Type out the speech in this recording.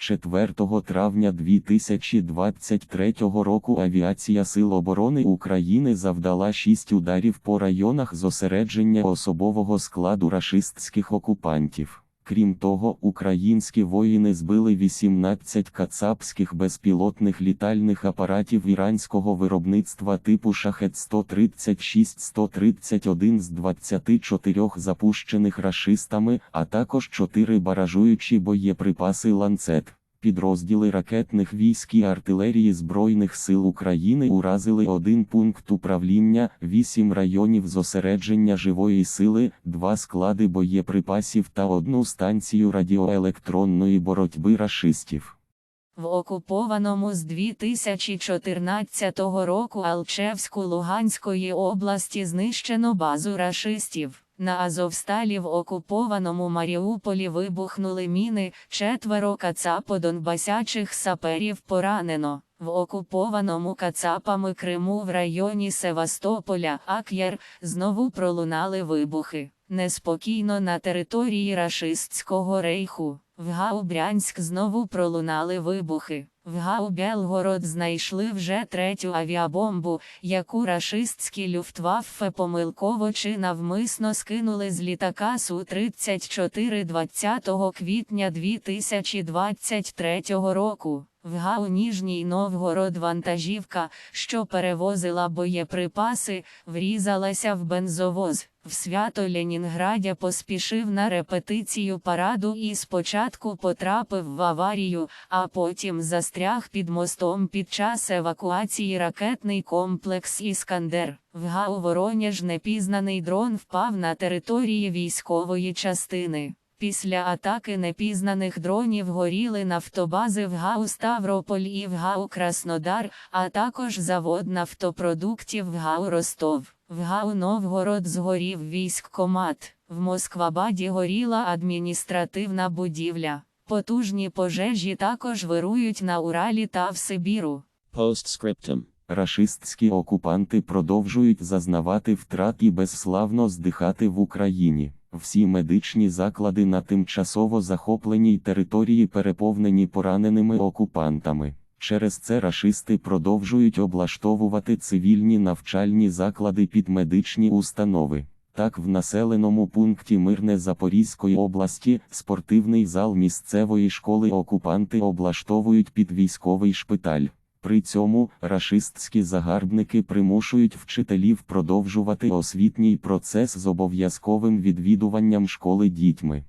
4 травня 2023 року Авіація Сил оборони України завдала 6 ударів по районах зосередження особового складу рашистських окупантів. Крім того, українські воїни збили 18 кацапських безпілотних літальних апаратів іранського виробництва типу шахет 136-131 з 24 запущених рашистами, а також 4 баражуючі боєприпаси ланцет. Підрозділи ракетних військ і артилерії Збройних сил України уразили один пункт управління, вісім районів зосередження живої сили, два склади боєприпасів та одну станцію радіоелектронної боротьби рашистів. В окупованому з 2014 року Алчевську Луганської області знищено базу рашистів. На Азовсталі в окупованому Маріуполі вибухнули міни, четверо кацапо-донбасячих саперів поранено. В окупованому кацапами Криму в районі Севастополя, Ак'єр, знову пролунали вибухи. Неспокійно на території рашистського рейху. В Гау-Брянськ знову пролунали вибухи. В Гау-Белгород знайшли вже третю авіабомбу, яку рашистські люфтваффе помилково чи навмисно скинули з літака Су-34 20 квітня 2023 року. В Гау Ніжній Новгород вантажівка, що перевозила боєприпаси, врізалася в бензовоз. В свято Ленінграді поспішив на репетицію параду і спочатку потрапив в аварію, а потім застряг під мостом під час евакуації ракетний комплекс Іскандер. В Гау Воронеж непізнаний дрон впав на території військової частини. Після атаки непізнаних дронів горіли нафтобази в ГАУ Ставрополь і в ГАУ Краснодар, а також завод нафтопродуктів в ГАУ Ростов. В ГАУ Новгород згорів військкомат. В Москвабаді горіла адміністративна будівля. Потужні пожежі також вирують на Уралі та в Сибіру. Postscriptum. Рашистські окупанти продовжують зазнавати втрат і безславно здихати в Україні. Всі медичні заклади на тимчасово захопленій території переповнені пораненими окупантами. Через це рашисти продовжують облаштовувати цивільні навчальні заклади під медичні установи. Так, в населеному пункті Мирне Запорізької області спортивний зал місцевої школи окупанти облаштовують під військовий шпиталь. При цьому рашистські загарбники примушують вчителів продовжувати освітній процес з обов'язковим відвідуванням школи дітьми.